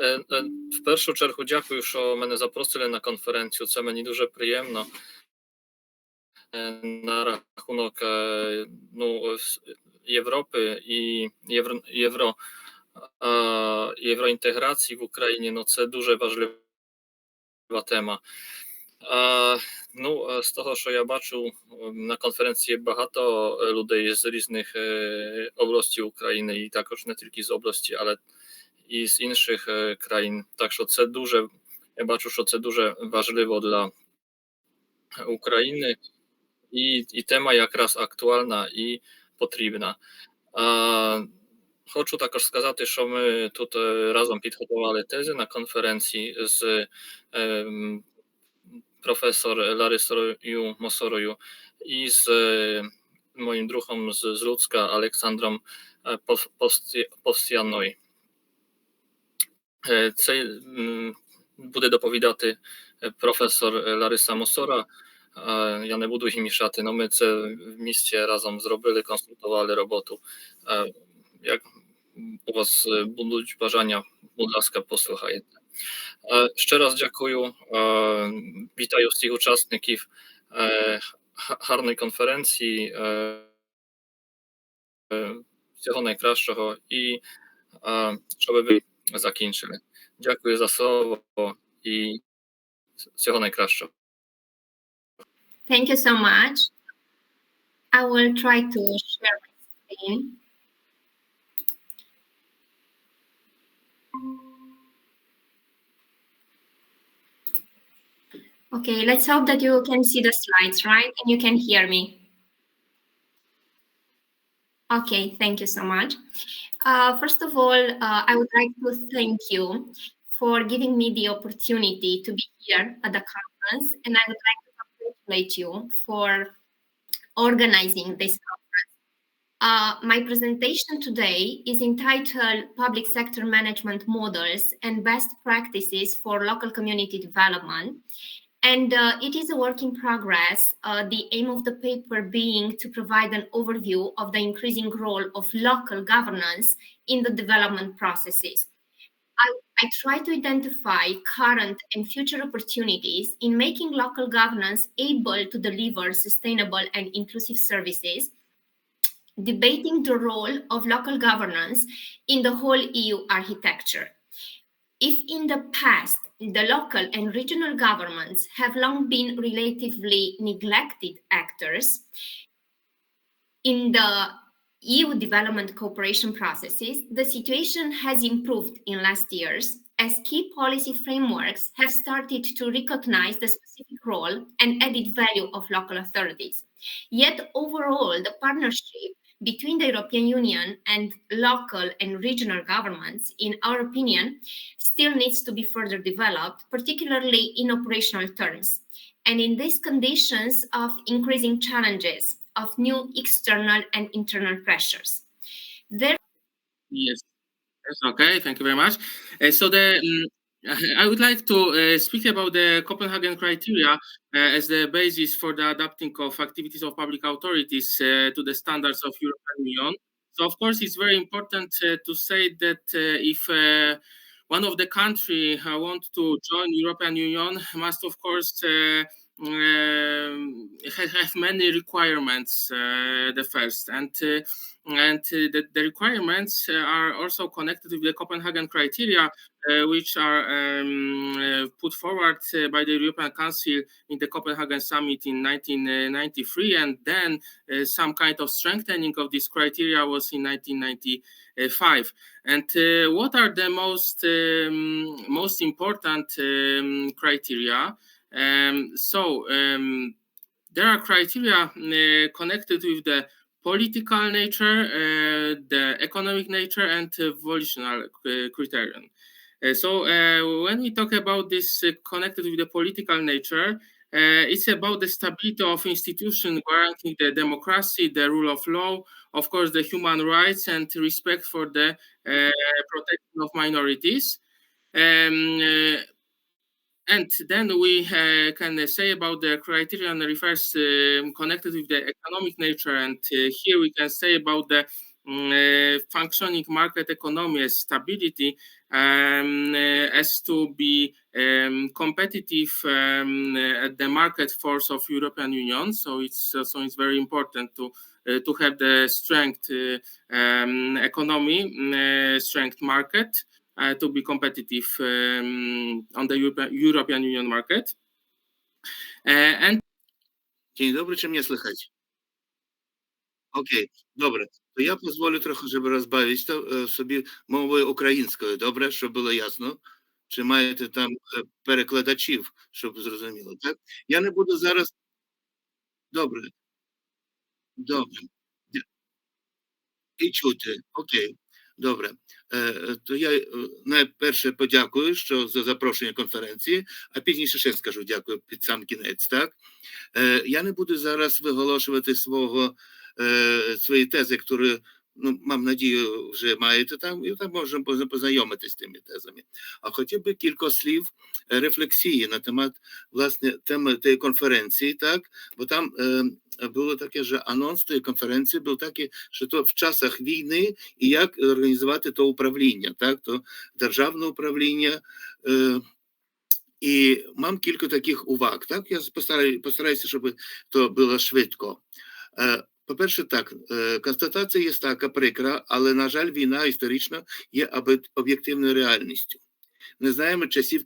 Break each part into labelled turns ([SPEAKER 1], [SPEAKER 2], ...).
[SPEAKER 1] Е, е, В першу чергу дякую, що мене запросили на конференцію. Це мені дуже приємно. Е, На рахунок е, ну, ось Європи і євро, євро, е, євроінтеграції в Україні. Ну, це дуже важлива тема. Е, Ну, е, з того, що я бачу, е, на конференції багато е, людей з різних е, областей України, і також не тільки з області, але і з інших е, країн. Так що це дуже, я бачу, що це дуже важливо для України, і, і тема якраз актуальна і потрібна. А, Хочу також сказати, що ми тут е, разом підготували тези на конференції з ем, професор Larysою Mosorою і з е, моїм другом з, з Луцька Олександром е, Пов- Повсті- Повстяною. Е, Це м, буде доповідати е, професор Лариса Мосора. Е, Я не буду їм мішати, але ми це в місті разом зробили, консультували роботу. Е, Як у вас е, будуть бажання, будь ласка, послухайте. Е, Ще раз дякую. Е, Вітаю всіх учасників е, га- гарної конференції. Е, е, Всього найкращого і е, щоб ви закінчили. Дякую за слово і всього найкращого.
[SPEAKER 2] Thank you so much. I will try to share my screen. Okay, let's hope that you can see the slides, right? And you can hear me. Okay, thank you so much. Uh, first of all, uh, I would like to thank you for giving me the opportunity to be here at the conference, and I would like to congratulate you for organizing this conference. Uh, my presentation today is entitled Public Sector Management Models and Best Practices for Local Community Development. And uh, it is a work in progress. Uh, the aim of the paper being to provide an overview of the increasing role of local governance in the development processes. I, I try to identify current and future opportunities in making local governance able to deliver sustainable and inclusive services, debating the role of local governance in the whole EU architecture. If in the past the local and regional governments have long been relatively neglected actors in the EU development cooperation processes, the situation has improved in last years as key policy frameworks have started to recognize the specific role and added value of local authorities. Yet, overall, the partnership between the European Union and local and regional governments, in our opinion, still needs to be further developed, particularly in operational terms. And in these conditions of increasing challenges, of new external and internal pressures. There
[SPEAKER 3] Yes. Yes, okay, thank you very much. Uh, so the um, I would like to uh, speak about the Copenhagen criteria uh, as the basis for the adapting of activities of public authorities uh, to the standards of European Union. So of course, it's very important uh, to say that uh, if uh, one of the country uh, want to join European Union, must of course um, have many requirements. The first and and uh, the, the requirements uh, are also connected with the Copenhagen criteria, uh, which are um, put forward by the European Council in the Copenhagen summit in 1993, and then some kind of strengthening of this criteria was in 1995. And what are the most um, most important um, criteria? Um, so um, there are criteria uh, connected with the political nature, uh, the economic nature, and volitional uh, criterion. Uh, so when we talk about this connected with the political nature, uh, it's about the stability of institutions guaranteeing the democracy, the rule of law, of course, the human rights, and respect for the uh, protection of minorities. Um, uh, and then we uh, can say about the criterion refers um, connected with the economic nature, and uh, here we can say about the mm, uh, functioning market economy as stability um, uh, as to be um, competitive um, at the market force of European Union. So it's uh, so it's very important to uh, to have the strength um, economy, mm, strength market to be competitive um, on the European, European Union market. Uh, and
[SPEAKER 4] Dzień dobry, czy mnie słychać? Окей, добре. То я дозволю трохи, щоб розбавити то, собі мовою українською, добре, щоб було ясно. Чи маєте там перекладачів, щоб зрозуміло, так? Я не буду зараз. Добре. Добре. І чути. Окей. Добре. Е, То я е, найперше подякую, що за запрошення конференції, а пізніше ще скажу дякую під сам кінець, так? Е, Я не буду зараз виголошувати свого свої тези, які, ну, мам надію, вже маєте там, і там можемо позна- познайомитись з тими тезами. А хотів би кілька слів рефлексії на темат власне теми тієї конференції, так? Бо там е, було таке ж анонс тієї конференції, був такий, що то в часах війни і як організувати то управління, так? То державне управління. Е, і мам кілька таких уваг. Так, я постараюся, постараюся, щоб то було швидко. Е, По-перше, так, констатація є така прикра, але, на жаль, війна історично є об'єктивною реальністю. Не знаємо часів,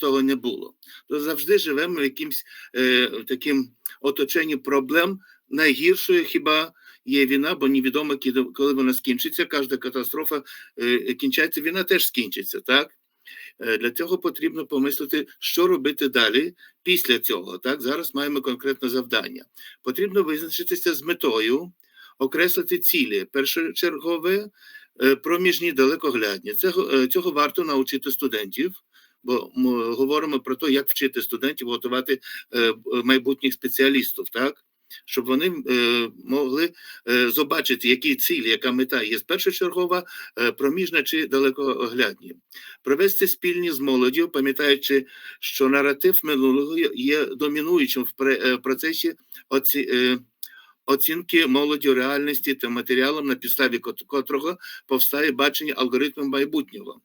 [SPEAKER 4] того, не було. То завжди живемо в якимсь е, таким оточенні проблем. Найгіршою хіба є війна, бо невідомо, коли вона скінчиться. Кожна катастрофа е, кінчається, війна теж скінчиться, так? Е, Для цього потрібно помислити, що робити далі після цього. Так, зараз маємо конкретне завдання. Потрібно визначитися з метою, окреслити цілі. Першочергове, проміжні, далекоглядні. Цього, е, цього варто навчити студентів. Бо ми говоримо про те, як вчити студентів готувати е, майбутніх спеціалістів, так? Щоб вони е, могли е, побачити, які цілі, яка мета є першочергова, е, проміжна чи далекоглядні провести спільні з молоддю, пам'ятаючи, що наратив минулого є- домінуючим в е, процесі оці, е, оцінки молоді реальності та матеріалом, на підставі котрого повстає бачення алгоритму майбутнього.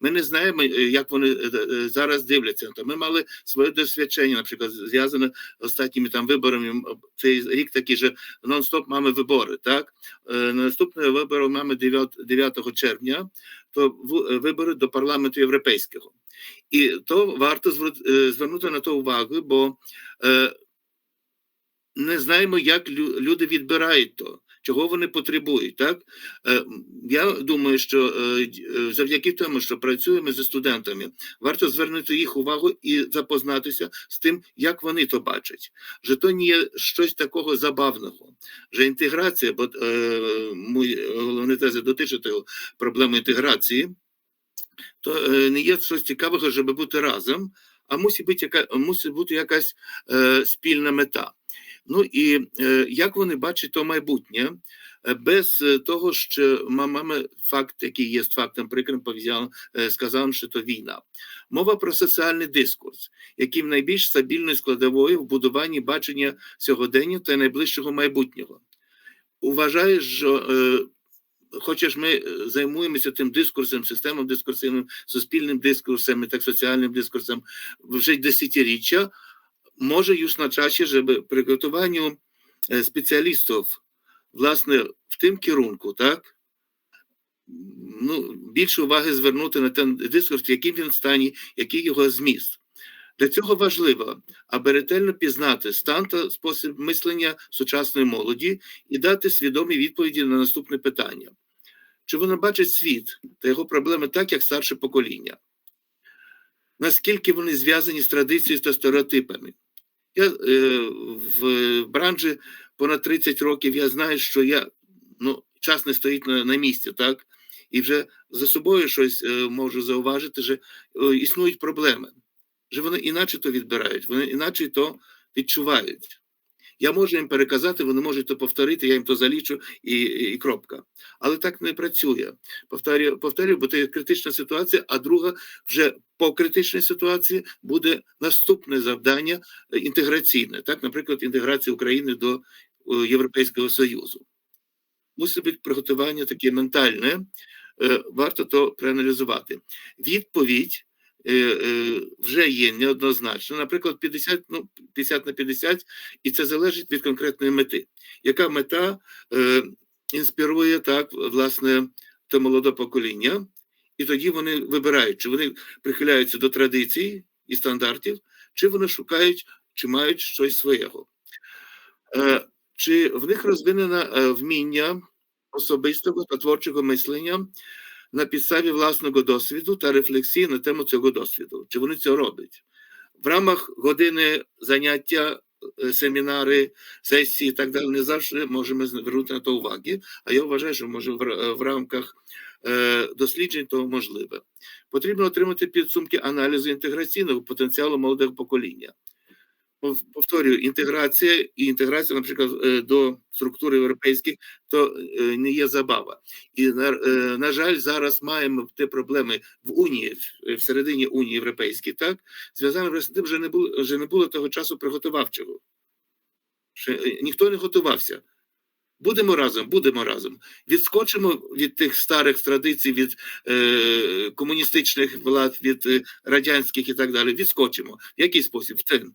[SPEAKER 4] Ми не знаємо, е, як вони е, е, зараз дивляться. То ми мали своє досвідчення, наприклад, зв'язане з останніми там виборами. Цей рік такий же нон-стоп маємо вибори. Так наступні вибори маємо 9, 9 червня то вибори до парламенту європейського. І то варто звернути на то увагу, бо не знаємо, як люди відбирають то, чого вони потребують. Так? Е, Я думаю, що е, е, завдяки тому, що працюємо зі студентами, варто звернути їх увагу і запознатися з тим, як вони то бачать. Що то не є щось такого забавного. Що інтеграція, бо мій головний тези дотичить проблеми інтеграції, то не є щось цікавого, щоб бути разом, а мусить бути, яка, мусить бути якась е, спільна мета. Ну і е, як вони бачать то майбутнє, е, без е, того, що маємо факт, який є фактом прикрим, пов'язав, е, сказав, що то війна. Мова про соціальний дискурс, який найбільш стабільною складовою в будуванні бачення сьогодення та найближчого майбутнього. Вважаю, що е, хочеш ми займуємося тим дискурсом, системою дискурсивним, суспільним дискурсом і так соціальним дискурсом вже десятиріччя, може już щоб при готуванню е, спеціалістів, власне, в тим керунку, так, ну, більше уваги звернути на той дискурс, в яким він стані, який його зміст. Для цього важливо, аби ретельно пізнати стан та спосіб мислення сучасної молоді і дати свідомі відповіді на наступне питання. Чи вони бачать світ та його проблеми так, як старше покоління? Наскільки вони зв'язані з традицією та стереотипами? Я е, в бранжі понад 30 років я знаю, що я ну, час не стоїть на, на місці, так? І вже за собою щось е, можу зауважити, що е, існують проблеми. Що вони іначе то відбирають, вони іначе то відчувають. Я можу їм переказати, вони можуть то повторити, я їм то залічу і, і, кропка. Але так не працює. Повторюю, повторюю, бо це критична ситуація, а друга вже по критичній ситуації буде наступне завдання е, інтеграційне, так, наприклад, інтеграція України до е, Європейського Союзу. мусить бути приготування таке ментальне, е, варто то проаналізувати. Відповідь вже є неоднозначна, наприклад, 50, ну, 50 на 50, і це залежить від конкретної мети. Яка мета е, інспірує так, власне, те молоде покоління, і тоді вони вибирають, чи вони прихиляються до традицій і стандартів, чи вони шукають, чи мають щось своєго. Е, Чи в них розвинено е, вміння особистого та творчого мислення на підставі власного досвіду та рефлексії на тему цього досвіду? Чи вони це роблять? В рамах години заняття, е, семінари, сесії і так далі, не завжди можемо звернути на то уваги, а я вважаю, що може в рамках е, досліджень то можливе. Потрібно отримати підсумки аналізу інтеграційного потенціалу молодого покоління. Пов- Повторюю, інтеграція і інтеграція, наприклад, е, до структур європейських, то е, не є забава. І на, е, на жаль, зараз маємо ті проблеми в Унії, всередині Унії Європейській, так зв'язано з тим, що не було вже не було того часу приготувавчого. Ще ніхто не готувався. Будемо разом, будемо разом. Відскочимо від тих старих традицій, від е, комуністичних влад, від е, радянських і так далі. Відскочимо. В який спосіб? В цим.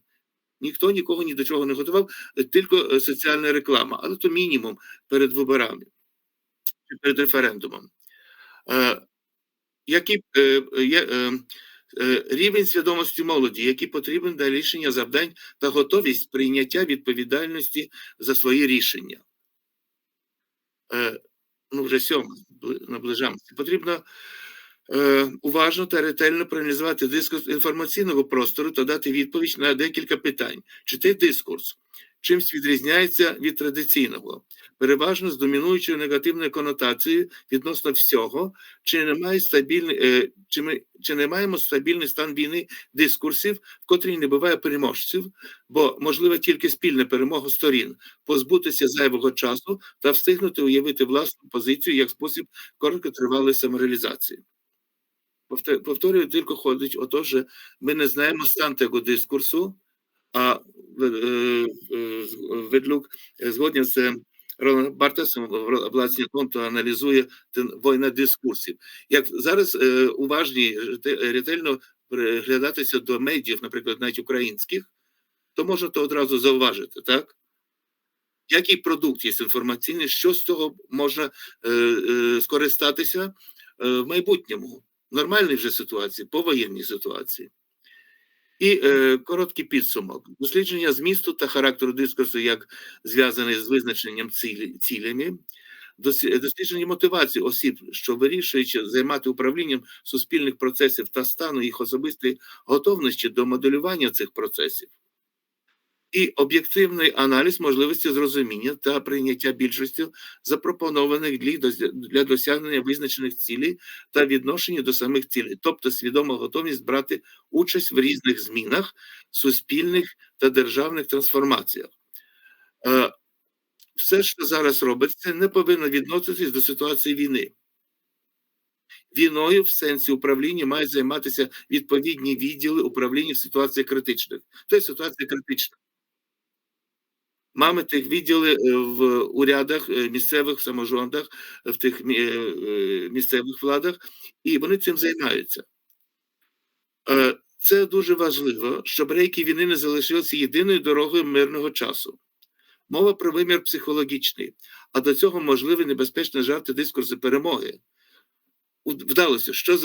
[SPEAKER 4] Ніхто нікого ні до чого не готував, е, тільки е, соціальна реклама, але то мінімум перед виборами, чи перед референдумом. Е, е, є рівень свідомості молоді, який потрібен для рішення завдань та готовість прийняття відповідальності за свої рішення. Ну, вже сьоме, бли- наближаємося. Потрібно уважно та ретельно проаналізувати дискурс інформаційного простору та дати відповідь на декілька питань. Чи цей дискурс чимсь відрізняється від традиційного, переважно з домінуючою негативною конотацією відносно всього, чи немає стабільний, е, чи ми чи не маємо стабільний стан війни дискурсів, в котрій не буває переможців, бо можлива тільки спільна перемога сторін, позбутися зайвого часу та встигнути уявити власну позицію як спосіб короткотривалої самореалізації. Повтор- Повторюю, тільки ходить о то, що ми не знаємо стан того дискурсу, а е, е, Ведлюк е, згоден з Роландом Бартесом в власні конто аналізує війна дискурсів. Як зараз уважні ретельно приглядатися до медіїв, наприклад, навіть українських, то можна то одразу зауважити, так? Який продукт є інформаційний, що з цього можна е, е, скористатися е, в майбутньому, нормальній вже ситуації, повоєнній ситуації. І е, короткий підсумок. Дослідження змісту та характеру дискурсу, як зв'язаний з визначенням цілі, цілями, дослідження мотивації осіб, що вирішуючи займати управлінням суспільних процесів та стану їх особистої готовності до моделювання цих процесів, і об'єктивний аналіз можливості зрозуміння та прийняття більшості запропонованих для, досягнення визначених цілей та відношення до самих цілей, тобто свідома готовність брати участь в різних змінах, суспільних та державних трансформаціях. Е, Все, що зараз робиться, не повинно відноситись до ситуації війни. Війною в сенсі управління мають займатися відповідні відділи управління в ситуаціях критичних. Це ситуація критична. Маємо тих відділи е, в урядах, е, місцевих саможондах, в тих е, місцевих владах, і вони цим займаються. Це дуже важливо, щоб рейки війни не залишилися єдиною дорогою мирного часу. Мова про вимір психологічний, а до цього можливі небезпечні жарти дискурси перемоги. Вдалося, що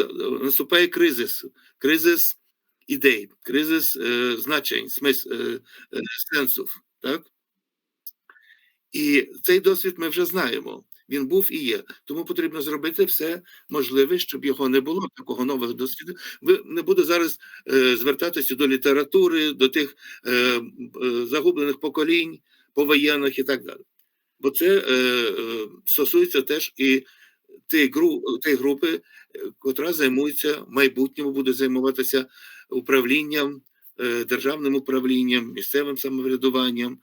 [SPEAKER 4] наступає кризис, кризис ідей, кризис е, значень, смис, е, сенсів. Так? І цей досвід ми вже знаємо. Він був і є. Тому потрібно зробити все можливе, щоб його не було, такого нового досвіду. Ви не буду зараз е, звертатися до літератури, до тих е, е, загублених поколінь, повоєнних і так далі. Бо це стосується теж і тієї гру, групи, котра займується в майбутньому, буде займатися управлінням, державним управлінням, місцевим самоврядуванням.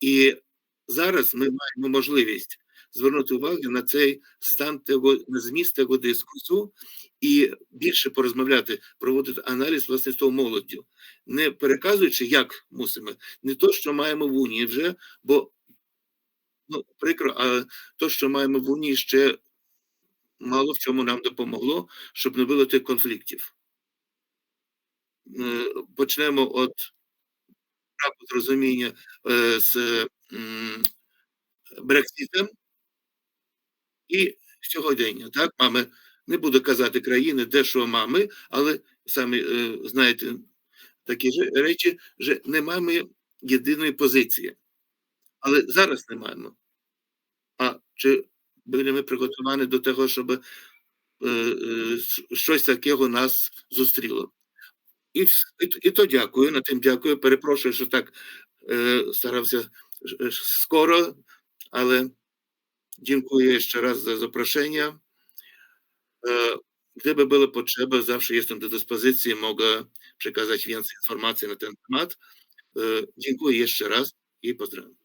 [SPEAKER 4] І зараз ми маємо можливість звернути увагу на цей стан того на зміст того дискурсу і більше порозмовляти, проводити аналіз власне з того молоддю, не переказуючи, як мусимо, не то, що маємо в унії вже, бо Ну, прикро, але то, що маємо в Унії, ще мало в чому нам допомогло, щоб не було тих конфліктів. Е, Почнемо від зрозуміння е, з Брекситом і сьогодення. Так, мами, не буду казати країни, де що мами, але самі е, знаєте такі ж речі, що не маємо єдиної позиції. Але зараз не маємо. А чи були ми приготовані до того, щоб е, е, щось такого нас зустріло? І, і, і то дякую, на тим дякую. Перепрошую, що так е, старався skoro, ale dziękuję jeszcze raz za zaproszenie. E, gdyby była potrzeba, zawsze jestem do dyspozycji, mogę przekazać więcej informacji na ten temat. E, dziękuję jeszcze raz i pozdrawiam.